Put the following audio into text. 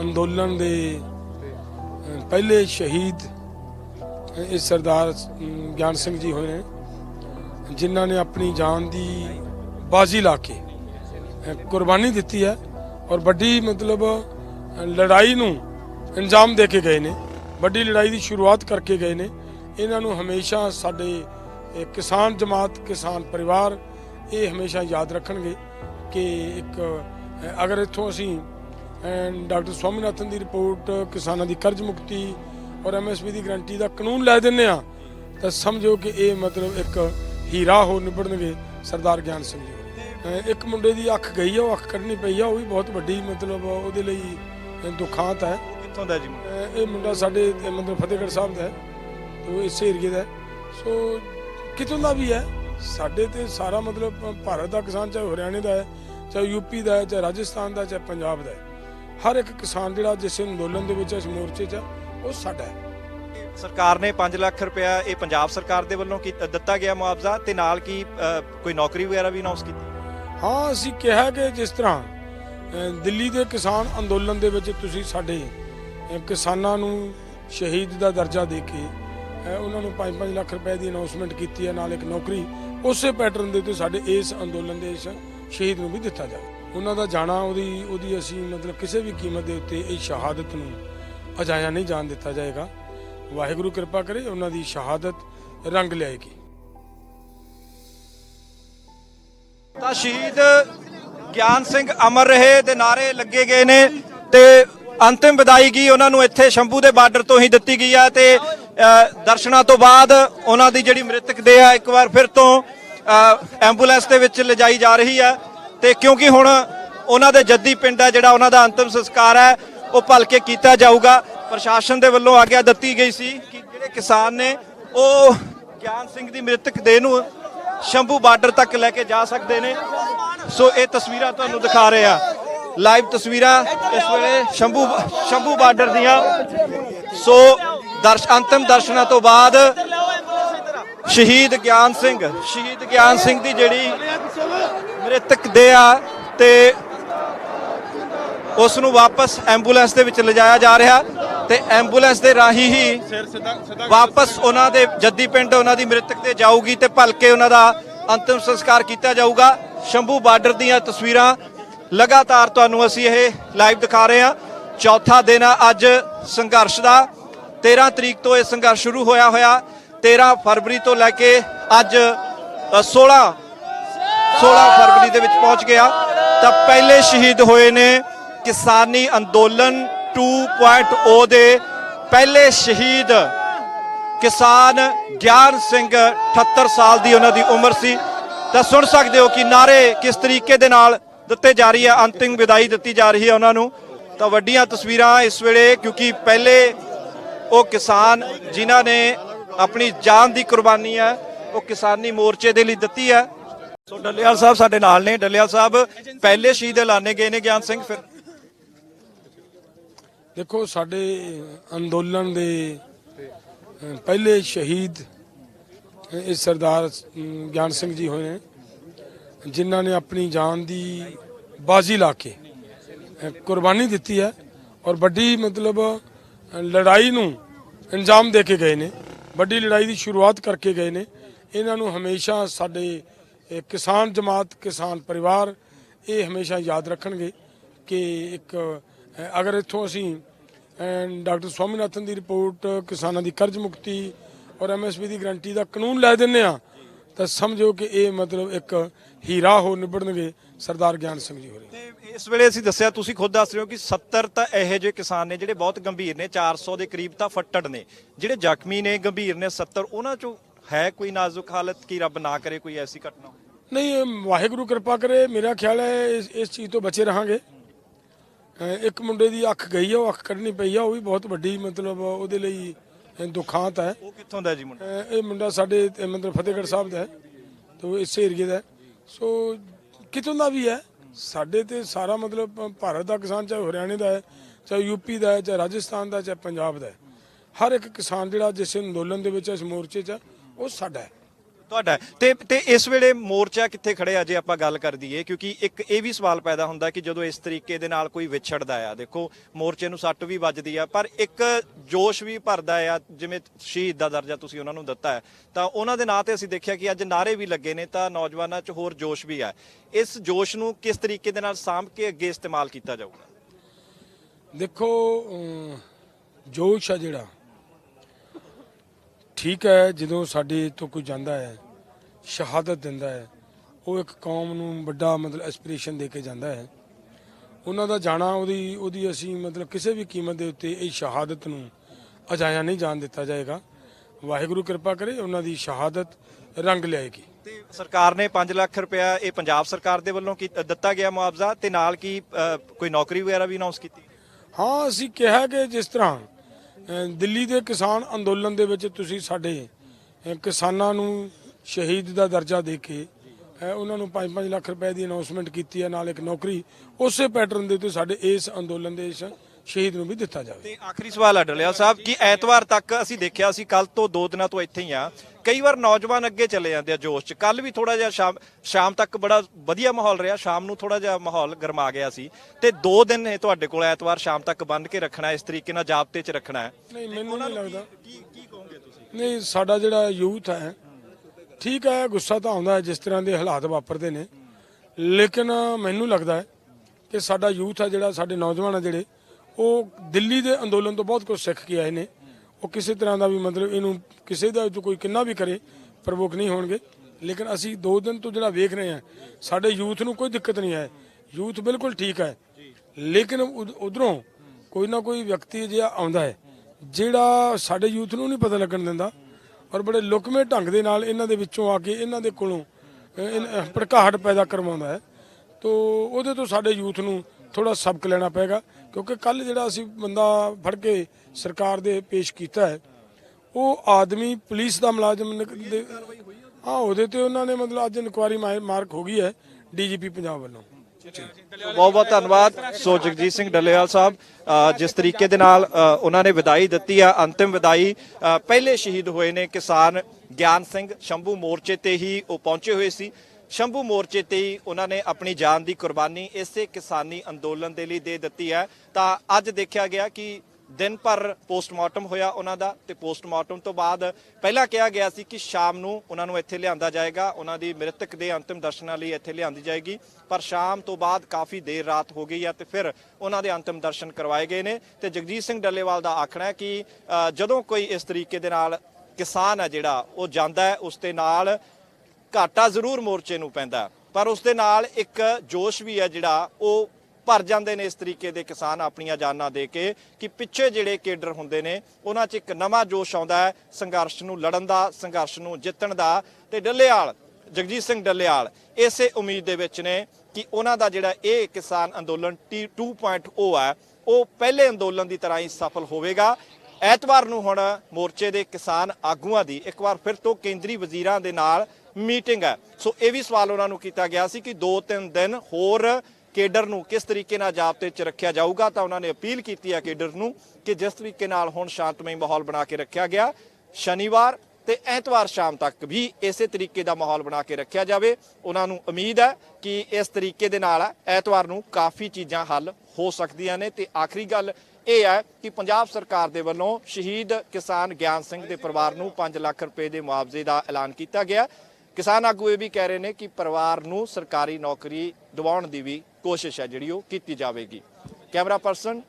ਅੰਦੋਲਨ ਦੇ ਪਹਿਲੇ ਸ਼ਹੀਦ ਇਹ ਸਰਦਾਰ ਗਿਆਨ ਸਿੰਘ ਜੀ ਹੋਏ ਨੇ, ਜਿਨ੍ਹਾਂ ਨੇ ਆਪਣੀ ਜਾਨ ਦੀ ਬਾਜ਼ੀ ਲਾ ਕੇ ਕੁਰਬਾਨੀ ਦਿੱਤੀ ਹੈ ਔਰ ਵੱਡੀ ਮਤਲਬ ਲੜਾਈ ਨੂੰ ਅੰਜਾਮ ਦੇ ਕੇ ਗਏ ਨੇ। ਵੱਡੀ ਲੜਾਈ ਦੀ ਸ਼ੁਰੂਆਤ ਕਰਕੇ ਗਏ ਨੇ। ਇਹਨਾਂ ਨੂੰ ਹਮੇਸ਼ਾ ਸਾਡੇ ਕਿਸਾਨ ਜਮਾਤ, ਕਿਸਾਨ ਪਰਿਵਾਰ, ਇਹ ਹਮੇਸ਼ਾ ਯਾਦ ਰੱਖਣਗੇ ਕਿ ਇੱਕ ਅਗਰ ਇੱਥੋਂ ਅਸੀਂ ਅ, ਡਾਕਟਰ ਸਵਾਮੀਨਾਥਨ ਦੀ ਰਿਪੋਰਟ ਕਿਸਾਨਾਂ ਦੀ ਕਰਜ਼ ਮੁਕਤੀ ਔਰ ਐਮਐਸਪੀ ਦੀ ਗਰੰਟੀ ਦਾ ਕਾਨੂੰਨ ਲੈ ਦਿੰਨੇ ਆ ਤਾਂ ਸਮਝੋ ਕਿ ਇਹ ਮਤਲਬ ਇੱਕ ਹੀਰਾ ਹੋ ਨਿਬੜਨਗੇ ਸਰਦਾਰ ਗਿਆਨ ਸਿੰਘ ਜੀ। ਇੱਕ ਮੁੰਡੇ ਦੀ ਅੱਖ ਗਈ ਆ ਉਹ ਅੱਖ ਕੱਢਣੀ ਪਈ ਆ ਉਹ ਵੀ ਬਹੁਤ ਵੱਡੀ ਮਤਲਬ ਉਹਦੇ ਲਈ ਦੁਖਾਂਤ ਹੈ। ਕਿੱਥੋਂ ਦਾ ਜੀ ਇਹ ਮੁੰਡਾ ਸਾਡੇ ਮਤਲਬ ਫਤਿਹਗੜ੍ਹ ਸਾਹਿਬ ਦਾ ਹੈ ਉਹ ਇਸੇ ਏਰੀਏ ਦਾ। ਸੋ ਕਿਤੋਂ ਦਾ ਵੀ ਹੈ ਸਾਡੇ ਤੇ ਸਾਰਾ ਮਤਲਬ ਭਾਰਤ ਦਾ ਕਿਸਾਨ ਚਾਹੇ ਹਰਿਆਣੇ ਦਾ ਹੈ ਚਾਹੇ ਯੂਪੀ ਦਾ ਹੈ ਚਾਹੇ ਰਾਜਸਥਾਨ ਦਾ ਚਾਹੇ ਪੰਜਾਬ ਦਾ ਹੈ। ਹਰ ਇੱਕ ਕਿਸਾਨ ਜਿਹੜਾ ਜਿਸ ਅੰਦੋਲਨ ਦੇ ਵਿੱਚ ਇਸ ਮੋਰਚੇ 'ਚ ਉਹ ਸਾਡਾ ਹੈ। ਸਰਕਾਰ ਨੇ 5 ਲੱਖ ਰੁਪਇਆ ਇਹ ਪੰਜਾਬ ਸਰਕਾਰ ਦੇ ਵੱਲੋਂ ਕੀ- ਦਿੱਤਾ ਗਿਆ ਮੁਆਵਜ਼ਾ ਤੇ ਨਾਲ ਕੀ ਕੋਈ ਨੌਕਰੀ ਵਗੈਰਾ ਵੀ ਅਨਾਉਂਸ ਕੀਤੀ? ਹਾਂ ਅਸੀਂ ਕਿਹਾ ਕਿ ਜਿਸ ਤਰ੍ਹਾਂ ਦਿੱਲੀ ਦੇ ਕਿਸਾਨ ਅੰਦੋਲਨ ਦੇ ਵਿੱਚ ਤੁਸੀਂ ਸਾਡੇ ਕਿਸਾਨਾਂ ਨੂੰ ਸ਼ਹੀਦ ਦਾ ਦਰਜਾ ਦੇ ਕੇ ਉਹਨਾਂ ਨੂੰ 5-5 ਲੱਖ ਰੁਪਏ ਦੀ ਅਨਾਉਂਸਮੈਂਟ ਕੀਤੀ ਹੈ ਨਾਲ ਇੱਕ ਨੌਕਰੀ ਉਸੇ ਪੈਟਰਨ ਦੇ ਉੱਤੇ ਸਾਡੇ ਇਸ ਅੰਦੋਲਨ ਦੇ ਸ਼ਹੀਦ ਨੂੰ ਵੀ ਦਿੱਤਾ ਜਾਵੇ। ਉਹਨਾਂ ਦਾ ਜਾਣਾ ਉਹਦੀ ਉਹਦੀ ਅਸੀਂ ਮਤਲਬ ਕਿਸੇ ਵੀ ਕੀਮਤ ਦੇ ਉੱਤੇ ਇਹ ਸ਼ਹਾਦਤ ਨੂੰ ਅਜਾਇਆ ਨਹੀਂ ਜਾਣ ਦਿੱਤਾ ਜਾਏਗਾ। ਵਾਹਿਗੁਰੂ ਕਿਰਪਾ ਕਰੇ ਉਹਨਾਂ ਦੀ ਸ਼ਹਾਦਤ ਰੰਗ ਲਿਆਏਗੀ। ਤਾਂ ਸ਼ਹੀਦ ਗਿਆਨ ਸਿੰਘ ਅਮਰ ਰਹੇ ਦੇ ਨਾਰੇ ਲੱਗੇ ਗਏ ਨੇ ਤੇ ਅੰਤਿਮ ਵਿਦਾਇਗੀ ਉਹਨਾਂ ਨੂੰ ਇੱਥੇ ਸ਼ੰਭੂ ਦੇ ਬਾਰਡਰ ਤੋਂ ਹੀ ਦਿੱਤੀ ਗਈ ਹੈ ਤੇ ਦਰਸ਼ਨਾਂ ਤੋਂ ਬਾਅਦ ਉਹਨਾਂ ਦੀ ਜਿਹੜੀ ਮ੍ਰਿਤਕ ਦੇਹ ਆ ਇੱਕ ਵਾਰ ਫਿਰ ਤੋਂ ਅ, ਐਂਬੂਲੈਂਸ ਦੇ ਵਿੱਚ ਲਿਜਾਈ ਜਾ ਰਹੀ ਹੈ ਤੇ ਕਿਉਂਕਿ ਹੁਣ ਉਹਨਾਂ ਦੇ ਜੱਦੀ ਪਿੰਡ ਹੈ ਜਿਹੜਾ ਉਹਨਾਂ ਦਾ ਅੰਤਿਮ ਸੰਸਕਾਰ ਹੈ, ਉਹ ਭਲਕੇ ਕੀਤਾ ਜਾਊਗਾ। ਪ੍ਰਸ਼ਾਸਨ ਦੇ ਵੱਲੋਂ ਆਗਿਆ ਦਿੱਤੀ ਗਈ ਸੀ ਕਿ ਜਿਹੜੇ ਕਿਸਾਨ ਨੇ, ਉਹ ਗਿਆਨ ਸਿੰਘ ਦੀ ਮ੍ਰਿਤਕ ਦੇਹ ਨੂੰ ਸ਼ੰਭੂ ਬਾਰਡਰ ਤੱਕ ਲੈ ਕੇ ਜਾ ਸਕਦੇ ਨੇ। ਸੋ ਇਹ ਤਸਵੀਰਾਂ ਤੁਹਾਨੂੰ ਦਿਖਾ ਰਹੇ ਆ। ਲਾਈਵ ਤਸਵੀਰਾਂ ਇਸ ਵੇਲੇ ਸ਼ੰਭੂ ਸ਼ੰਭੂ ਬਾਰਡਰ ਦੀਆਂ। ਸੋ ਦਰਸ਼, ਅੰਤਿਮ ਦਰਸ਼ਨਾਂ ਤੋਂ ਬਾਅਦ ਸ਼ਹੀਦ ਗਿਆਨ ਸਿੰਘ, ਸ਼ਹੀਦ ਗਿਆਨ ਸਿੰਘ ਦੀ ਜਿਹੜੀ ਮ੍ਰਿਤਕ ਦੇਹ ਆ ਤੇ ਉਸ ਨੂੰ ਵਾਪਸ ਐਂਬੂਲੈਂਸ ਦੇ ਵਿੱਚ ਲਿਜਾਇਆ ਜਾ ਰਿਹਾ ਤੇ ਐਂਬੂਲੈਂਸ ਦੇ ਰਾਹੀਂ ਹੀ ਵਾਪਸ ਉਹਨਾਂ ਦੇ ਜੱਦੀ ਪਿੰਡ ਉਹਨਾਂ ਦੀ ਮ੍ਰਿਤਕ ਤੇ ਜਾਊਗੀ ਤੇ ਭਲਕੇ ਉਹਨਾਂ ਦਾ ਅੰਤਿਮ ਸੰਸਕਾਰ ਕੀਤਾ ਜਾਊਗਾ। ਸ਼ੰਭੂ ਬਾਰਡਰ ਦੀਆਂ ਤਸਵੀਰਾਂ ਲਗਾਤਾਰ ਤੁਹਾਨੂੰ ਅਸੀਂ ਇਹ ਲਾਈਵ ਦਿਖਾ ਰਹੇ ਹਾਂ। ਚੌਥਾ ਦਿਨ ਆ ਅੱਜ ਸੰਘਰਸ਼ ਦਾ। 13 ਤਰੀਕ ਤੋਂ ਇਹ ਸੰਘਰਸ਼ ਸ਼ੁਰੂ ਹੋਇਆ ਹੋਇਆ। 13 ਫਰਵਰੀ ਤੋਂ ਲੈ ਕੇ ਅੱਜ ਅ, 16 16 ਫਰਵਰੀ ਦੇ ਵਿੱਚ ਪਹੁੰਚ ਗਿਆ। ਤਾਂ ਪਹਿਲੇ ਸ਼ਹੀਦ ਹੋਏ ਨੇ ਕਿਸਾਨੀ ਅੰਦੋਲਨ 2.0 ਦੇ ਪਹਿਲੇ ਸ਼ਹੀਦ ਕਿਸਾਨ ਗਿਆਨ ਸਿੰਘ 78 ਸਾਲ ਦੀ ਉਹਨਾਂ ਦੀ ਉਮਰ ਸੀ। ਤਾਂ ਸੁਣ ਸਕਦੇ ਹੋ ਕਿ ਨਾਰੇ ਕਿਸ ਤਰੀਕੇ ਦੇ ਨਾਲ ਦਿੱਤੇ ਜਾ ਰਹੀ ਹੈ, ਅੰਤਿਮ ਵਿਦਾਈ ਦਿੱਤੀ ਜਾ ਰਹੀ ਹੈ ਉਹਨਾਂ ਨੂੰ। ਤਾਂ ਵੱਡੀਆਂ ਤਸਵੀਰਾਂ ਇਸ ਵੇਲੇ, ਕਿਉਂਕਿ ਪਹਿਲੇ ਉਹ ਕਿਸਾਨ ਜਿਨ੍ਹਾਂ ਨੇ ਆਪਣੀ ਜਾਨ ਦੀ ਕੁਰਬਾਨੀ ਹੈ, ਉਹ ਕਿਸਾਨੀ ਮੋਰਚੇ ਦੇ ਲਈ ਦਿੱਤੀ ਹੈ। ਸੋ ਡੱਲੇਵਾਲ ਸਾਹਿਬ ਸਾਡੇ ਨਾਲ ਨੇ। ਡੱਲੇਵਾਲ ਸਾਹਿਬ, ਪਹਿਲੇ ਸ਼ਹੀਦ ਐਲਾਨੇ ਗਏ ਨੇ ਗਿਆਨ ਸਿੰਘ, ਫਿਰ? ਦੇਖੋ, ਸਾਡੇ ਅੰਦੋਲਨ ਦੇ ਪਹਿਲੇ ਸ਼ਹੀਦ ਇਹ ਸਰਦਾਰ ਗਿਆਨ ਸਿੰਘ ਜੀ ਹੋਏ ਨੇ, ਜਿਨ੍ਹਾਂ ਨੇ ਆਪਣੀ ਜਾਨ ਦੀ ਬਾਜ਼ੀ ਲਾ ਕੇ ਕੁਰਬਾਨੀ ਦਿੱਤੀ ਹੈ ਔਰ ਵੱਡੀ ਮਤਲਬ ਲੜਾਈ ਨੂੰ ਅੰਜਾਮ ਦੇ ਕੇ ਗਏ ਨੇ। ਵੱਡੀ ਲੜਾਈ ਦੀ ਸ਼ੁਰੂਆਤ ਕਰਕੇ ਗਏ ਨੇ। ਇਹਨਾਂ ਨੂੰ ਹਮੇਸ਼ਾ ਸਾਡੇ ਅ, ਕਿਸਾਨ ਜਮਾਤ ਕਿਸਾਨ ਪਰਿਵਾਰ ਇਹ ਹਮੇਸ਼ਾ ਯਾਦ ਰੱਖਣਗੇ ਕਿ ਇੱਕ ਅਗਰ ਇੱਥੋਂ ਅਸੀਂ ਡਾਕਟਰ ਸਵਾਮੀਨਾਥਨ ਦੀ ਰਿਪੋਰਟ ਕਿਸਾਨਾਂ ਦੀ ਕਰਜ਼ ਮੁਕਤੀ ਔਰ ਐਮਐਸਪੀ ਦੀ ਗਰੰਟੀ ਦਾ ਕਾਨੂੰਨ ਲੈ ਦਿੰਨੇ ਆ ਤਾਂ ਸਮਝੋ ਕਿ ਇਹ ਮਤਲਬ ਇੱਕ ਹੀਰਾ ਹੋ ਨਿਬੜਨਗੇ ਸਰਦਾਰ ਗਿਆਨ ਸਿੰਘ ਜੀ ਹੋਰੇ। ਤੇ ਇਸ ਵੇਲੇ ਅਸੀਂ ਦੱਸਿਆ ਤੁਸੀਂ ਖੁਦ ਦੱਸ ਰਹੇ ਹੋ ਕਿ 70 ਤਾਂ ਇਹੋ ਜਿਹੇ ਕਿਸਾਨ ਨੇ ਜਿਹੜੇ ਬਹੁਤ ਗੰਭੀਰ ਨੇ 400 ਦੇ ਕਰੀਬ ਤਾਂ ਫੱਟੜ ਨੇ ਜਿਹੜੇ ਜ਼ਖਮੀ ਨੇ ਗੰਭੀਰ ਨੇ 70 ਉਹਨਾਂ ਚੋਂ ਹੈ ਕੋਈ ਨਾਜ਼ੁਕ ਹਾਲਤ ਕੀ ਰੱਬ ਨਾ ਕਰੇ ਕੋਈ ਐਸੀ ਘਟਨਾ? ਹੋਵੇ ਨਹੀਂ ਵਾਹਿਗੁਰੂ ਕਿਰਪਾ ਕਰੇ ਮੇਰਾ ਖਿਆਲ ਹੈ ਇਸ ਇਸ ਚੀਜ਼ ਤੋਂ ਬਚੇ ਰਹਾਂਗੇ। ਅਹ ਇੱਕ ਮੁੰਡੇ ਦੀ ਅੱਖ ਗਈ ਆ ਉਹ ਅੱਖ ਕੱਢਣੀ ਪਈ ਆ ਉਹ ਵੀ ਬਹੁਤ ਵੱਡੀ ਮਤਲਬ ਉਹਦੇ ਲਈ ਦੁਖਾਂਤ ਹੈ। ਉਹ ਕਿੱਥੋਂ ਦਾ ਜੀ ਮੁੰਡਾ? ਅਹ ਇਹ ਮੁੰਡਾ ਸਾਡੇ ਤੇ ਮਤਲਬ ਫਤਿਹਗੜ੍ਹ ਸਾਹਿਬ ਦਾ ਹੈ ਤੇ ਉਹ ਇਸੇ ਏਰੀਏ ਦਾ ਹੈ। ਸੋ ਕਿਤੋਂ ਦਾ ਵੀ ਹੈ ਸਾਡੇ ਤੇ ਸਾਰਾ ਮਤਲਬ ਭਾਰਤ ਦਾ ਕਿਸਾਨ ਚਾਹੇ ਹਰਿਆਣੇ ਦਾ ਹੈ ਚਾਹੇ ਯੂਪੀ ਦਾ ਹੈ ਚਾਹੇ ਰਾਜਸਥਾਨ ਦਾ ਚਾਹੇ ਪੰਜਾਬ ਦਾ ਹੈ। ਹਰ ਇੱਕ ਕਿਸਾਨ ਜਿਹੜਾ ਜਿਸ ਅੰਦੋਲਨ ਦੇ ਵਿੱਚ ਇਸ ਮੋਰਚੇ 'ਚ ਹੈ, ਉਹ ਸਾਡਾ ਹੈ। ਤੁਹਾਡਾ ਹੈ। ਤੇ ਤੇ ਇਸ ਵੇਲੇ ਮੋਰਚਾ ਕਿੱਥੇ ਖੜਿਆ ਜੇ ਆਪਾਂ ਗੱਲ ਕਰ ਦਈਏ? ਕਿਉਂਕਿ ਇੱਕ ਇਹ ਵੀ ਸਵਾਲ ਪੈਦਾ ਹੁੰਦਾ ਕਿ ਜਦੋਂ ਇਸ ਤਰੀਕੇ ਦੇ ਨਾਲ ਕੋਈ ਵਿਛੜਦਾ ਆ ਦੇਖੋ ਮੋਰਚੇ ਨੂੰ ਸੱਟ ਵੀ ਵੱਜਦੀ ਆ ਪਰ ਇੱਕ ਜੋਸ਼ ਵੀ ਭਰਦਾ ਆ ਜਿਵੇਂ ਸ਼ਹੀਦ ਦਾ ਦਰਜਾ ਤੁਸੀਂ ਉਹਨਾਂ ਨੂੰ ਦਿੱਤਾ ਹੈ ਤਾਂ ਉਹਨਾਂ ਦੇ ਨਾਂ ਤੇ ਅਸੀਂ ਦੇਖਿਆ ਕਿ ਅੱਜ ਨਾਰੇ ਵੀ ਲੱਗੇ ਨੇ ਤਾਂ ਨੌਜਵਾਨਾਂ 'ਚ ਹੋਰ ਜੋਸ਼ ਵੀ ਆ। ਇਸ ਜੋਸ਼ ਨੂੰ ਕਿਸ ਤਰੀਕੇ ਦੇ ਨਾਲ ਸਾਂਭ ਕੇ ਅੱਗੇ ਇਸਤੇਮਾਲ ਕੀਤਾ ਜਾਊਗਾ? ਦੇਖੋ ਅਮ, ਜੋਸ਼ ਆ ਜਿਹੜਾ ਠੀਕ ਹੈ ਜਦੋਂ ਸਾਡੇ ਤੋਂ ਕੋਈ ਜਾਂਦਾ ਹੈ ਸ਼ਹਾਦਤ ਦਿੰਦਾ ਹੈ ਉਹ ਇੱਕ ਕੌਮ ਨੂੰ ਵੱਡਾ ਮਤਲਬ ਐਸਪੀਰੇਸ਼ਨ ਦੇ ਕੇ ਜਾਂਦਾ ਹੈ। ਉਹਨਾਂ ਦਾ ਜਾਣਾ ਉਹਦੀ ਉਹਦੀ ਅਸੀਂ ਮਤਲਬ ਕਿਸੇ ਵੀ ਕੀਮਤ ਦੇ ਉੱਤੇ ਇਹ ਸ਼ਹਾਦਤ ਨੂੰ ਅਜਾਇਆ ਨਹੀਂ ਜਾਣ ਦਿੱਤਾ ਜਾਏਗਾ। ਵਾਹਿਗੁਰੂ ਕਿਰਪਾ ਕਰੇ ਉਹਨਾਂ ਦੀ ਸ਼ਹਾਦਤ ਰੰਗ ਲਿਆਏਗੀ। ਤੇ ਸਰਕਾਰ ਨੇ 5 ਲੱਖ ਰੁਪਇਆ ਇਹ ਪੰਜਾਬ ਸਰਕਾਰ ਦੇ ਵੱਲੋਂ ਕੀ ਦਿੱਤਾ ਗਿਆ ਮੁਆਵਜ਼ਾ ਤੇ ਨਾਲ ਕੀ ਕੋਈ ਨੌਕਰੀ ਵਗੈਰਾ ਵੀ ਅਨਾਉਂਸ ਕੀਤੀ? ਹਾਂ ਅਸੀਂ ਕਿਹਾ ਕਿ ਜਿਸ ਤਰ੍ਹਾਂ ਦਿੱਲੀ ਦੇ ਕਿਸਾਨ ਅੰਦੋਲਨ ਦੇ ਵਿੱਚ ਤੁਸੀਂ ਸਾਡੇ ਕਿਸਾਨਾਂ ਨੂੰ ਸ਼ਹੀਦ ਦਾ ਦਰਜਾ ਦੇ ਕੇ ਉਹਨਾਂ ਨੂੰ 5-5 ਲੱਖ ਰੁਪਏ ਦੀ ਅਨਾਉਂਸਮੈਂਟ ਕੀਤੀ ਹੈ, ਨਾਲ ਇੱਕ ਨੌਕਰੀ, ਉਸੇ ਪੈਟਰਨ ਦੇ ਉੱਤੇ ਸਾਡੇ ਇਸ ਅੰਦੋਲਨ ਦੇ ਇਸ ਸ਼ਹੀਦ ਨੂੰ ਵੀ ਦਿੱਤਾ ਜਾਵੇ। ਤੇ ਆਖਰੀ ਸਵਾਲ ਹੈ ਡਲਿਆ ਸਾਹਿਬ, ਕਿ ਐਤਵਾਰ ਤੱਕ ਅਸੀਂ ਦੇਖਿਆ ਸੀ ਕੱਲ ਤੋਂ ਦੋ ਦਿਨਾਂ ਤੋਂ ਇੱਥੇ ਹੀ ਆ ਕਈ ਵਾਰ ਨੌਜਵਾਨ ਅੱਗੇ ਚਲੇ ਜਾਂਦੇ ਆ ਜੋਸ਼ 'ਚ। ਕੱਲ ਵੀ ਥੋੜਾ ਜਿਹਾ ਸ਼ਾਮ ਸ਼ਾਮ ਤੱਕ ਬੜਾ ਵਧੀਆ ਮਾਹੌਲ ਰਿਹਾ। ਸ਼ਾਮ ਨੂੰ ਥੋੜਾ ਜਿਹਾ ਮਾਹੌਲ ਗਰਮਾ ਗਿਆ ਸੀ। ਤੇ ਦੋ ਦਿਨ ਇਹ ਤੁਹਾਡੇ ਕੋਲ ਐਤਵਾਰ ਸ਼ਾਮ ਤੱਕ ਬੰਨ ਕੇ ਰੱਖਣਾ ਹੈ, ਇਸ ਤਰੀਕੇ ਨਾਲ ਜਾਬਤੇ 'ਚ ਰੱਖਣਾ ਹੈ। ਨਹੀਂ ਮੈਨੂੰ ਨਹੀਂ ਲੱਗਦਾ। ਕੀ ਕੀ ਕਹੋਗੇ ਤੁਸੀਂ? ਨਹੀਂ ਸਾਡਾ ਜਿਹੜਾ ਯੂਥ ਹੈ ਠੀਕ ਹੈ ਗੁੱਸਾ ਤਾਂ ਆਉਂਦਾ ਹੈ ਜਿਸ ਤਰ੍ਹਾਂ ਦੇ ਹਾਲਾਤ ਵਾਪਰਦੇ ਨੇ। ਲੇਕਿਨ ਮੈਨੂੰ ਲੱਗਦਾ ਹੈ ਕਿ ਸਾਡਾ ਯੂਥ ਹੈ ਜਿਹੜਾ ਸਾਡੇ ਨੌਜਵਾਨ ਆ ਜਿਹੜੇ ਉਹ ਦਿੱਲੀ ਦੇ ਅੰਦੋਲਨ ਤੋਂ ਬਹੁਤ ਕੁਝ ਸਿੱਖ ਕੇ ਆਏ ਨੇ। ਉਹ ਕਿਸੇ ਤਰ੍ਹਾਂ ਦਾ ਵੀ ਮਤਲਬ ਇਹਨੂੰ ਕਿਸੇ ਦਾ ਕੋਈ ਕਿੰਨਾ ਵੀ ਕਰੇ ਪ੍ਰਵੋਕ ਨਹੀਂ ਹੋਣਗੇ। ਲੇਕਿਨ ਅਸੀਂ ਦੋ ਦਿਨ ਤੋਂ ਜਿਹੜਾ ਵੇਖ ਰਹੇ ਹਾਂ ਸਾਡੇ ਯੂਥ ਨੂੰ ਕੋਈ ਦਿੱਕਤ ਨਹੀਂ ਹੈ। ਯੂਥ ਬਿਲਕੁਲ ਠੀਕ ਹੈ। ਲੇਕਿਨ ਉਧਰੋਂ ਕੋਈ ਨਾ ਕੋਈ ਵਿਅਕਤੀ ਜਿਹਾ ਆਉਂਦਾ ਹੈ ਜਿਹੜਾ ਸਾਡੇ ਯੂਥ ਨੂੰ ਨਹੀਂ ਪਤਾ ਲੱਗਣ ਦਿੰਦਾ ਔਰ ਬੜੇ ਲੁਕਵੇਂ ਢੰਗ ਦੇ ਨਾਲ ਇਹਨਾਂ ਦੇ ਵਿੱਚੋਂ ਆ ਕੇ ਇਹਨਾਂ ਦੇ ਕੋਲੋਂ ਅਹ, ਭੜਕਾਹਟ ਪੈਦਾ ਕਰਵਾਉਂਦਾ ਹੈ। ਤੋ ਉਹਦੇ ਤੋਂ ਸਾਡੇ ਯੂਥ ਨੂੰ ਥੋੜਾ ਸਬਕ ਲੈਣਾ ਪਏਗਾ ਕਿਉਂਕਿ ਕੱਲ ਜਿਹੜਾ ਅਸੀਂ ਬੰਦਾ ਫੜ ਕੇ ਸਰਕਾਰ ਦੇ ਪੇਸ਼ ਕੀਤਾ ਹੈ ਉਹ ਆਦਮੀ ਪੁਲਿਸ ਦਾ ਮੁਲਾਜ਼ਮ ਦੇ- ਹਾਂ ਉਹਦੇ ਤੇ ਉਹਨਾਂ ਨੇ ਮਤਲਬ ਅੱਜ ਇਨਕੁਆਰੀ ਮਾਰਕ ਹੋ ਗਈ ਹੈ ਡੀਜੀਪੀ ਪੰਜਾਬ ਵੱਲੋਂ। ਬਹੁਤ ਬਹੁਤ ਧੰਨਵਾਦ। ਸੋ ਜਗਜੀਤ ਸਿੰਘ ਡੱਲੇਵਾਲ ਸਾਹਿਬ ਜਿਸ ਤਰੀਕੇ ਦੇ ਨਾਲ ਉਹਨਾਂ ਨੇ ਵਿਦਾਈ ਦਿੱਤੀ ਆ ਅੰਤਿਮ ਵਿਦਾਈ ਪਹਿਲੇ ਸ਼ਹੀਦ ਹੋਏ ਨੇ ਕਿਸਾਨ ਗਿਆਨ ਸਿੰਘ ਸ਼ੰਭੂ ਮੋਰਚੇ ਤੇ ਹੀ ਉਹ ਪਹੁੰਚੇ ਹੋਏ ਸੀ। ਸ਼ੰਭੂ ਮੋਰਚੇ ਤੇ ਹੀ ਉਹਨਾਂ ਨੇ ਆਪਣੀ ਜਾਨ ਦੀ ਕੁਰਬਾਨੀ ਇਸੇ ਕਿਸਾਨੀ ਅੰਦੋਲਨ ਦੇ ਲਈ ਦੇ ਦਿੱਤੀ ਹੈ। ਤਾਂ ਅੱਜ ਦੇਖਿਆ ਗਿਆ ਕਿ ਦਿਨ ਭਰ ਪੋਸਟਮਾਰਟਮ ਹੋਇਆ ਉਹਨਾਂ ਦਾ ਤੇ ਪੋਸਟਮਾਰਟਮ ਤੋਂ ਬਾਅਦ ਪਹਿਲਾਂ ਕਿਹਾ ਗਿਆ ਸੀ ਕਿ ਸ਼ਾਮ ਨੂੰ ਉਹਨਾਂ ਨੂੰ ਇੱਥੇ ਲਿਆਂਦਾ ਜਾਏਗਾ। ਉਹਨਾਂ ਦੀ ਮ੍ਰਿਤਕ ਦੇ ਅੰਤਿਮ ਦਰਸ਼ਨਾਂ ਲਈ ਇੱਥੇ ਲਿਆਂਦੀ ਜਾਏਗੀ। ਪਰ ਸ਼ਾਮ ਤੋਂ ਬਾਅਦ ਕਾਫੀ ਦੇਰ ਰਾਤ ਹੋ ਗਈ ਹੈ ਤੇ ਫਿਰ ਉਹਨਾਂ ਦੇ ਅੰਤਿਮ ਦਰਸ਼ਨ ਕਰਵਾਏ ਗਏ ਨੇ ਤੇ ਜਗਜੀਤ ਸਿੰਘ ਡੱਲੇਵਾਲ ਦਾ ਆਖਣਾ ਹੈ ਕਿ ਜਦੋਂ ਕੋਈ ਇਸ ਤਰੀਕੇ ਦੇ ਨਾਲ ਕਿਸਾਨ ਹੈ ਜਿਹੜਾ, ਉਹ ਜਾਂਦਾ ਹੈ, ਉਸ ਦੇ ਨਾਲ ਘਾਟਾ ਜ਼ਰੂਰ ਮੋਰਚੇ ਨੂੰ ਪੈਂਦਾ ਪਰ ਉਸ ਦੇ ਨਾਲ ਇੱਕ ਜੋਸ਼ ਵੀ ਹੈ ਜਿਹੜਾ, ਉਹ ਭਰ ਜਾਂਦੇ ਨੇ ਇਸ ਤਰੀਕੇ ਦੇ ਕਿਸਾਨ ਆਪਣੀਆਂ ਜਾਨਾਂ ਦੇ ਕੇ ਕਿ ਪਿੱਛੇ ਜਿਹੜੇ ਕੇਡਰ ਹੁੰਦੇ ਨੇ, ਉਹਨਾਂ 'ਚ ਇੱਕ ਨਵਾਂ ਜੋਸ਼ ਆਉਂਦਾ ਹੈ ਸੰਘਰਸ਼ ਨੂੰ ਲੜਨ ਦਾ, ਸੰਘਰਸ਼ ਨੂੰ ਜਿੱਤਣ ਦਾ। ਤੇ ਡੱਲੇਵਾਲ ਜਗਜੀਤ ਸਿੰਘ ਡੱਲੇਵਾਲ ਇਸੇ ਉਮੀਦ ਦੇ ਵਿੱਚ ਨੇ ਕਿ ਉਹਨਾਂ ਦਾ ਜਿਹੜਾ ਇਹ ਕਿਸਾਨ ਅੰਦੋਲਨ T 2.0 ਹੈ, ਉਹ ਪਹਿਲੇ ਅੰਦੋਲਨ ਦੀ ਤਰ੍ਹਾਂ ਹੀ ਸਫਲ ਹੋਵੇਗਾ। ਐਤਵਾਰ ਨੂੰ ਹੁਣ ਮੋਰਚੇ ਦੇ ਕਿਸਾਨ ਆਗੂਆਂ ਦੀ, ਇੱਕ ਵਾਰ ਫਿਰ ਤੋਂ ਕੇਂਦਰੀ ਵਜ਼ੀਰਾਂ ਦੇ ਨਾਲ ਮੀਟਿੰਗ ਹੈ। ਸੋ ਇਹ ਵੀ ਸਵਾਲ ਉਹਨਾਂ ਨੂੰ ਕੀਤਾ ਗਿਆ ਸੀ ਕਿ 2-3 ਦਿਨ ਹੋਰ ਕੇਡਰ ਨੂੰ ਕਿਸ ਤਰੀਕੇ ਨਾਲ ਜਾਬਤੇ 'ਚ ਰੱਖਿਆ ਜਾਊਗਾ, ਤਾਂ ਉਹਨਾਂ ਨੇ ਅਪੀਲ ਕੀਤੀ ਹੈ ਕੇਡਰ ਨੂੰ ਕਿ ਜਿਸ ਤਰੀਕੇ ਨਾਲ ਹੁਣ ਸ਼ਾਂਤਮਈ ਮਾਹੌਲ ਬਣਾ ਕੇ ਰੱਖਿਆ ਗਿਆ, ਸ਼ਨੀਵਾਰ ਤੇ ਐਤਵਾਰ ਸ਼ਾਮ ਤੱਕ ਵੀ ਇਸੇ ਤਰੀਕੇ ਦਾ ਮਾਹੌਲ ਬਣਾ ਕੇ ਰੱਖਿਆ ਜਾਵੇ। ਉਹਨਾਂ ਨੂੰ ਉਮੀਦ ਹੈ ਕਿ ਇਸ ਤਰੀਕੇ ਦੇ ਨਾਲ ਐਤਵਾਰ ਨੂੰ ਕਾਫੀ ਚੀਜ਼ਾਂ ਹੱਲ ਹੋ ਸਕਦੀਆਂ ਨੇ। ਤੇ ਆਖਰੀ ਗੱਲ ਇਹ ਹੈ ਕਿ ਪੰਜਾਬ ਸਰਕਾਰ ਦੇ ਵੱਲੋਂ ਸ਼ਹੀਦ ਕਿਸਾਨ ਗਿਆਨ ਸਿੰਘ ਦੇ ਪਰਿਵਾਰ ਨੂੰ 5 ਲੱਖ ਰੁਪਏ ਦੇ ਮੁਆਵਜ਼ੇ ਦਾ ਐਲਾਨ ਕੀਤਾ ਗਿਆ। ਕਿਸਾਨ ਆਗੂ ਇਹ ਵੀ ਕਹਿ ਰਹੇ ਨੇ ਕਿ ਪਰਿਵਾਰ ਨੂੰ ਸਰਕਾਰੀ ਨੌਕਰੀ ਦਿਵਾਉਣ ਦੀ ਵੀ ਕੋਸ਼ਿਸ਼ ਹੈ ਜਿਹੜੀ ਉਹ ਕੀਤੀ ਜਾਵੇਗੀ। Camera person